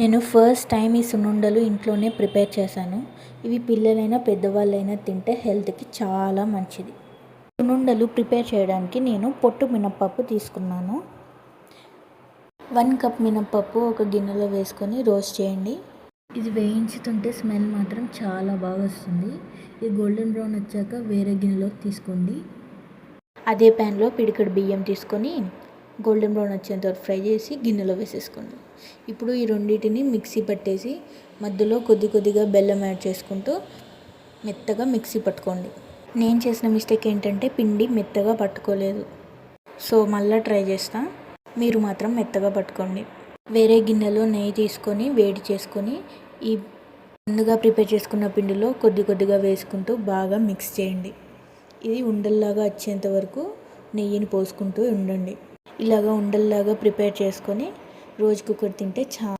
నేను first time ఈ సున్నుండలు ఇంట్లోనే ప్రిపేర్ చేశాను. ఇవి పిల్లలైనా పెద్దవాళ్ళైనా తింటే హెల్త్కి చాలా మంచిది. సున్నుండలు ప్రిపేర్ చేయడానికి నేను పొట్టు మినప్పప్పు తీసుకున్నాను. వన్ కప్ మినప్పప్పు ఒక గిన్నెలో వేసుకొని రోస్ట్ చేయండి. ఇది వేయించుతుంటే స్మెల్ మాత్రం చాలా బాగా వస్తుంది. ఇది గోల్డెన్ బ్రౌన్ వచ్చాక వేరే గిన్నెలోకి తీసుకోండి. అదే ప్యాన్లో పిడికడు బియ్యం తీసుకొని గోల్డెన్ బ్రౌన్ వచ్చేంత వరకు ఫ్రై చేసి గిన్నెలో వేసేసుకోండి ఇప్పుడు ఈ రెండింటిని మిక్సీ పట్టేసి మధ్యలో కొద్ది కొద్దిగా బెల్లం యాడ్ చేసుకుంటూ మెత్తగా మిక్సీ పట్టుకోండి. నేను చేసిన మిస్టేక్ ఏంటంటే పిండి మెత్తగా పట్టుకోలేదు. సో మళ్ళీ ట్రై చేస్తా. మీరు మాత్రం మెత్తగా పట్టుకోండి. వేరే గిన్నెలో నెయ్యి తీసుకొని వేడి చేసుకొని ఈ ముందుగా ప్రిపేర్ చేసుకున్న పిండిలో కొద్ది కొద్దిగా వేసుకుంటూ బాగా మిక్స్ చేయండి. ఇది ఉండల్లాగా వచ్చేంత వరకు నెయ్యిని పోసుకుంటూ ఉండండి. ఇలాగా ఉండల్లాగా ప్రిపేర్ చేసుకొని రోజుకొకటి తింటే చా